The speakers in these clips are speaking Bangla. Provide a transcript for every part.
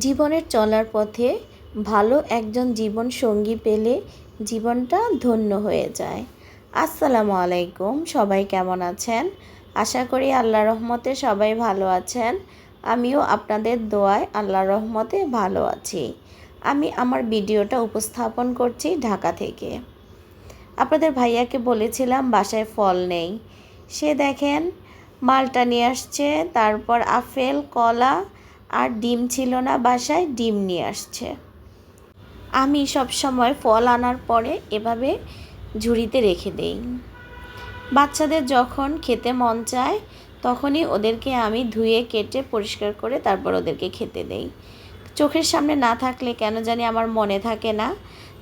জীবনের চলার পথে ভালো একজন জীবন সঙ্গী পেলে জীবনটা ধন্য হয়ে যায়। আসসালামু আলাইকুম, সবাই কেমন আছেন? আশা করি আল্লাহ রহমতে সবাই ভালো আছেন। আমিও আপনাদের দোয়ায় আল্লাহ রহমতে ভালো আছি। আমি আমার ভিডিওটা উপস্থাপন করছি ঢাকা থেকে। আপনাদের ভাইয়াকে বলেছিলাম বাসায় ফল নেই। সে দেখেন, মালটা নিয়ে আসছে, তারপর আপেল, কলা আর ডিম ছিল না বাসায়, ডিম নিয়ে আসছে। আমি সব সময় ফল আনার পরে এভাবে ঝুড়িতে রেখে দেই। বাচ্চাদের যখন খেতে মন চায়, তখনই ওদেরকে আমি ধুয়ে, কেটে, পরিষ্কার করে তারপর ওদেরকে খেতে দেই। চোখের সামনে না থাকলে কেন জানি আমার মনে থাকে না,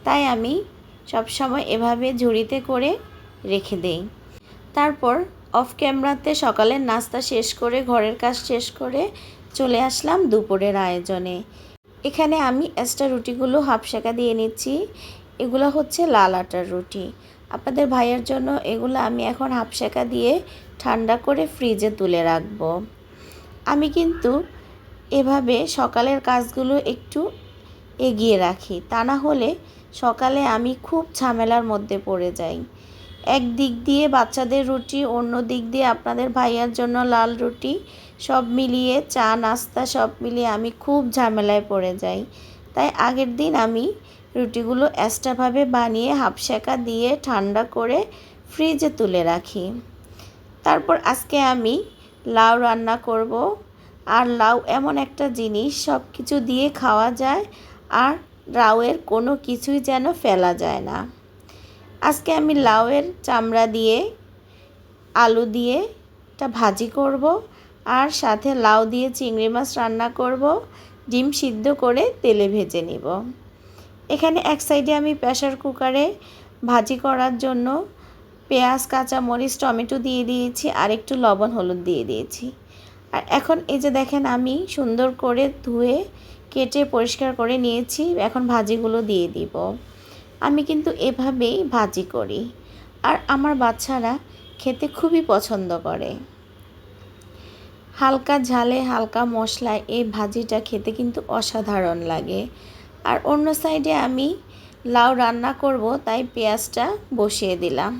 তাই আমি সব সময় এভাবে ঝুড়িতে করে রেখে দেই। তারপর অফ ক্যামেরাতে সকালের নাস্তা শেষ করে, ঘরের কাজ শেষ করে চলে আসলাম দুপুরের আয়োজনে। এখানে আমি এক্সট্রা রুটিগুলো হাফ শেখা দিয়ে নিচ্ছি। এগুলো হচ্ছে লাল আটার রুটি। আপনাদের ভাইয়ের জন্য এগুলো আমি এখন হাফ শেখা দিয়ে ঠান্ডা করে ফ্রিজে তুলে রাখব। আমি কিন্তু এভাবে সকালের কাজগুলো একটু এগিয়ে রাখি। তা না হলে সকালে আমি খুব ঝামেলার মধ্যে পড়ে যাই। এক দিক দিয়ে বাচ্চাদের রুটি, অন্য দিক দিয়ে আপনাদের ভাইয়ার জন্য লাল রুটি সব মিলিয়ে, চা, নাস্তা সব মিলিয়ে আমি খুব ঝামেলায় পড়ে যাই। তাই আগের দিন আমি রুটিগুলো এক্সট্রাভাবে বানিয়ে হাফ শেখা দিয়ে ঠান্ডা করে ফ্রিজে তুলে রাখি। তারপর আজকে আমি লাউ রান্না করব। আর লাউ এমন একটা জিনিস সব কিছু দিয়ে খাওয়া যায় আর লাউয়ের কোনো কিছুই যেন ফেলা যায় না। আজকে আমি লাউয়ের চামড়া দিয়ে, আলু দিয়ে একটা ভাজি করব। আর সাথে লাউ দিয়ে চিংড়ি মাছ রান্না করব, ডিম সিদ্ধ করে তেলে ভেজে নিব। এখানে এক সাইডে আমি প্রেশার কুকারে ভাজি করার জন্য পেঁয়াজ কাঁচা মরিচ টমেটো দিয়ে দিয়েছি, আর একটু লবণ, হলুদ দিয়ে দিয়েছি। আর এখন এই যে দেখেন আমি সুন্দর করে ধুয়ে, কেটে পরিষ্কার করে নিয়েছি, এখন ভাজিগুলো দিয়ে দিব। আমি কিন্তু এভাবেই ভাজি করি। আর আমার বাচ্চারা খেতে খুবই পছন্দ করে। হালকা ঝালে, হালকা মশলায় এই ভাজিটা খেতে কিন্তু অসাধারণ লাগে। আর অন্য সাইডে আমি লাউ রান্না করব, তাই পেঁয়াজটা বসিয়ে দিলাম।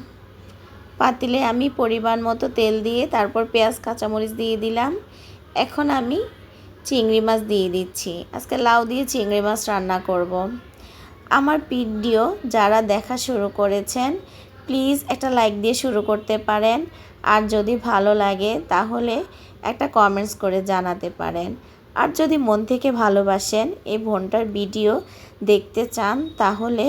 পাতিলে আমি পরিমাণ মতো তেল দিয়ে তারপর পেঁয়াজ, কাঁচামরিচ দিয়ে দিলাম। এখন আমি চিংড়ি মাছ দিয়ে দিচ্ছি। আজকে লাউ দিয়ে চিংড়ি মাছ রান্না করব। আমার ভিডিও যারা দেখা শুরু করেছেন, প্লিজ একটা লাইক দিয়ে শুরু করতে পারেন। আর যদি ভালো লাগে, তাহলে একটা কমেন্টস করে জানাতে পারেন। আর যদি মন থেকে ভালোবাসেন এই বোনটার ভিডিও দেখতে চান, তাহলে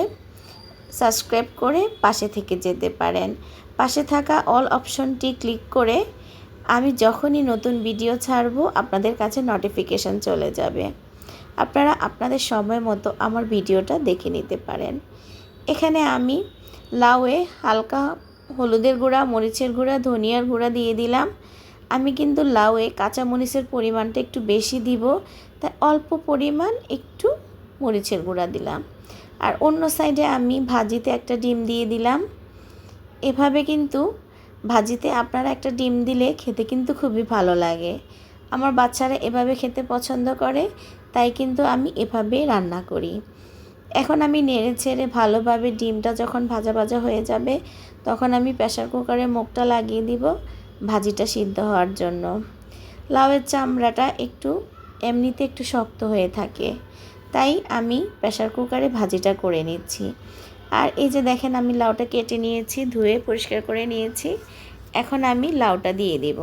সাবস্ক্রাইব করে পাশে থেকে যেতে পারেন। পাশে থাকা অল অপশনটি ক্লিক করে আমি যখনই নতুন ভিডিও ছাড়ব, আপনাদের কাছে নোটিফিকেশান চলে যাবে। আপনারা আপনাদের সময় মতো আমার ভিডিওটা দেখে নিতে পারেন। এখানে আমি লাউয়ে হালকা হলুদের গুঁড়া, মরিচের গুঁড়া, ধনিয়ার গুঁড়া দিয়ে দিলাম। আমি কিন্তু লাউয়ে কাঁচা মরিচের পরিমাণটা একটু বেশি দিব, তাই অল্প পরিমাণ একটু মরিচের গুঁড়া দিলাম। আর অন্য সাইডে আমি ভাজিতে একটা ডিম দিয়ে দিলাম। এভাবে কিন্তু ভাজিতে আপনারা একটা ডিম দিলে খেতে কিন্তু খুবই ভালো লাগে। আমার বাচ্চারা এভাবে খেতে পছন্দ করে, তাই কিন্তু আমি এভাবেই রান্না করি। এখন আমি নেড়ে ছেড়ে ভালোভাবে ডিমটা যখন ভাজা ভাজা হয়ে যাবে, তখন আমি প্রেশার কুকারে মুখটা লাগিয়ে দিব ভাজিটা সিদ্ধ হওয়ার জন্য। লাউয়ের চামড়াটা একটু, এমনিতে একটু শক্ত হয়ে থাকে, তাই আমি প্রেশার কুকারে ভাজিটা করে নিচ্ছি। আর এই যে দেখেন আমি লাউটা কেটে নিয়েছি, ধুয়ে পরিষ্কার করে নিয়েছি, এখন আমি লাউটা দিয়ে দেব।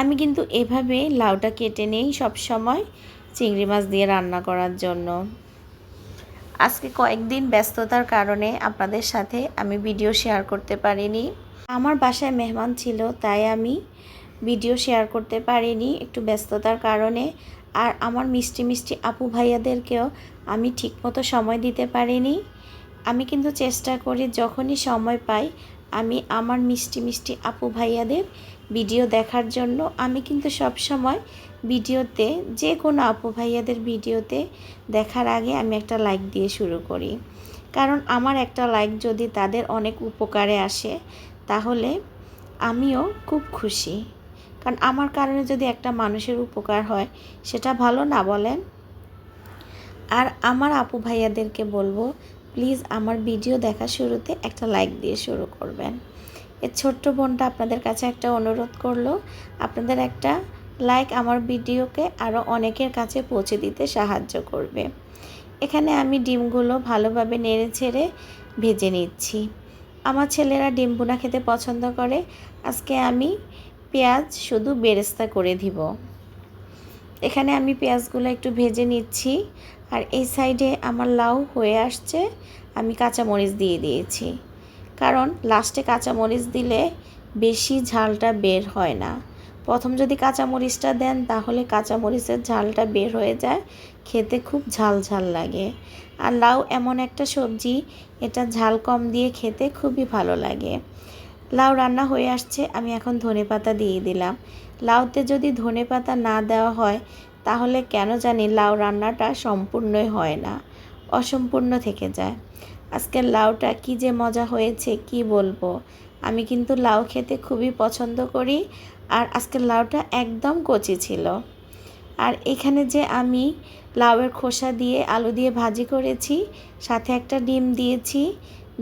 আমি কিন্তু এভাবে লাউটা কেটে নেই সব সময় চিংড়ি মাছ দিয়ে রান্না করার জন্য। আজকে কয়েকদিন ব্যস্ততার কারণে আপনাদের সাথে আমি ভিডিও শেয়ার করতে পারিনি। আমার বাসায় মেহমান ছিল, তাই আমি ভিডিও শেয়ার করতে পারিনি একটু ব্যস্ততার কারণে। আর আমার মিষ্টি মিষ্টি আপু ভাইয়াদেরকেও আমি ঠিকমতো সময় দিতে পারিনি। আমি কিন্তু চেষ্টা করি যখনই সময় পাই, আমি আমার মিষ্টি মিষ্টি আপু ভাইয়াদের ভিডিও দেখার জন্য আমি কিন্তু সব সময় ভিডিওতে যে কোনো আপু ভাইয়াদের ভিডিওতে দেখার আগে আমি একটা লাইক দিয়ে শুরু করি। কারণ আমার একটা লাইক যদি তাদের অনেক উপকারে আসে, তাহলে আমিও খুব খুশি। কারণ আমার কারণে যদি একটা মানুষের উপকার হয়, সেটা ভালো না বলেন। আর আমার আপু ভাইয়াদেরকে বলব প্লিজ আমার ভিডিও দেখা শুরুতে একটা লাইক দিয়ে শুরু করবেন। এর ছোট্ট বোনটা আপনাদের কাছে একটা অনুরোধ করল, আপনাদের একটা লাইক আমার ভিডিওকে আরও অনেকের কাছে পৌঁছে দিতে সাহায্য করবে। এখানে আমি ডিমগুলো ভালোভাবে নেড়ে ছেড়ে ভেজে নিচ্ছি। আমার ছেলেরা ডিম বোনা খেতে পছন্দ করে। আজকে আমি পেঁয়াজ শুধু বেরেস্তা করে দিব। এখানে আমি পেঁয়াজগুলো একটু ভেজে নিচ্ছি। আর এই সাইডে আমার লাউ হয়ে আসছে, আমি কাঁচামরিচ দিয়ে দিয়েছি। কারণ লাস্টে কাঁচামরিচ দিলে বেশি ঝালটা বের হয় না। প্রথম যদি কাঁচামরিচটা দেন, তাহলে কাঁচামরিচের ঝালটা বের হয়ে যায়। খেতে খুব ঝাল ঝাল লাগে। আর লাউ এমন একটা সবজি, এটা ঝাল কম দিয়ে খেতে খুবই ভালো লাগে। লাউ রান্না হয়ে আসছে, আমি এখন ধনে পাতা দিয়ে দিলাম। লাউতে যদি ধনে পাতা না দেওয়া হয়, তাহলে কেন জানি লাউ রান্নাটা সম্পূর্ণই হয় না, অসম্পূর্ণ থেকে যায়। আজকের লাউটা কি যে মজা হয়েছে, কি বলব? আমি কিন্তু লাউ খেতে খুবই পছন্দ করি, আর আজকের লাউটা একদম কচি ছিল। আর এখানে যে আমি লাউয়ের খোসা দিয়ে আলু দিয়ে ভাজি করেছি, সাথে একটা ডিম দিয়েছি,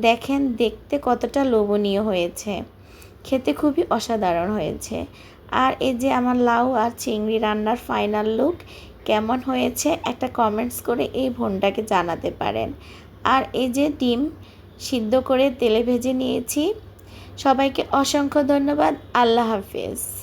দেখেন দেখতে কতটা লোভনীয় হয়েছে। খেতে খুবই অসাধারণ হয়েছে। আর এই যে আমার লাউ আর চিংড়ি রান্নার ফাইনাল লুক কেমন হয়েছে, একটা কমেন্টস করে এই বোনটাকে জানাতে পারেন। আর এই যে ডিম সিদ্ধ করে তেলে ভেজে নিয়েছি সবাইকে অসংখ্য ধন্যবাদ আল্লাহ হাফেজ।